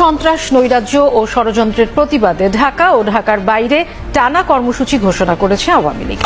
সন্ত্রাস, নৈরাজ্য ও ষড়যন্ত্রের প্রতিবাদে ঢাকা ও ঢাকার বাইরে টানা কর্মসূচি ঘোষণা করেছে আওয়ামী লীগ।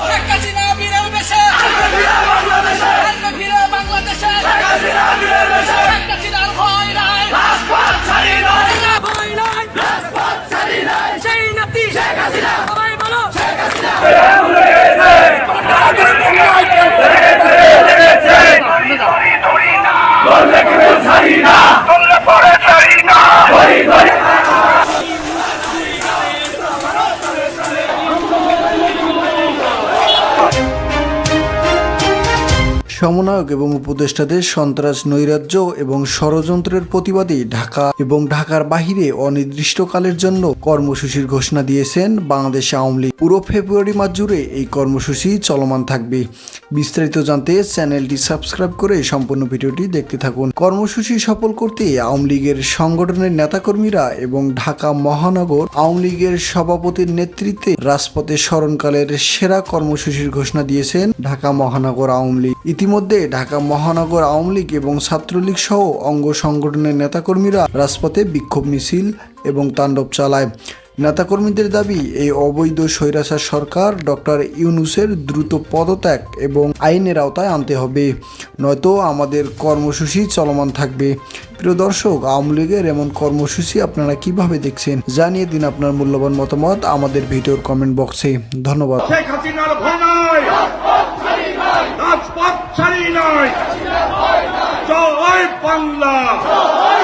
সমন্বয়ক এবং উপদেষ্টাদের সন্ত্রাস, নৈরাজ্য এবং ষড়যন্ত্রের প্রতিবাদে ঢাকা এবং ঢাকার বাহিরে অনির্দিষ্টকালের জন্য কর্মসূচির ঘোষণা দিয়েছেন বাংলাদেশ আওয়ামী লীগ। পুরো ফেব্রুয়ারি মাস জুড়ে এই কর্মসূচি চলমান থাকবে। বিস্তারিত জানতে চ্যানেলটি সাবস্ক্রাইব করে সম্পূর্ণ ভিডিওটি দেখতে থাকুন। কর্মসূচি সফল করতে আওয়ামী লীগের সংগঠনের নেতাকর্মীরা এবং ঢাকা মহানগর আওয়ামী লীগের সভাপতির নেতৃত্বে রাজপথে স্মরণকালের সেরা কর্মসূচির ঘোষণা দিয়েছেন ঢাকা মহানগর আওয়ামী লীগ। ইতিমধ্যে ঢাকা মহানগর আওয়ামী লীগ এবং ছাত্রলীগ সহ অঙ্গ সংগঠনের নেতাকর্মীরা রাজপথে বিক্ষোভ মিছিল এবং তাণ্ডব চালায়। নেতাকর্মীদের দাবি, এই অবৈধ স্বৈরাচার সরকার ডক্টর ইউনুসের দ্রুত পদত্যাগ এবং আইনের আওতায় আনতে হবে। নয়তো আমাদের কর্মসূচি চলমান থাকবে। প্রিয় দর্শক, আওয়ামী লীগের এমন কর্মসূচি আপনারা কীভাবে দেখছেন? জানিয়ে দিন আপনার মূল্যবান মতামত আমাদের ভিডিওর কমেন্ট বক্সে। ধন্যবাদ। 干了。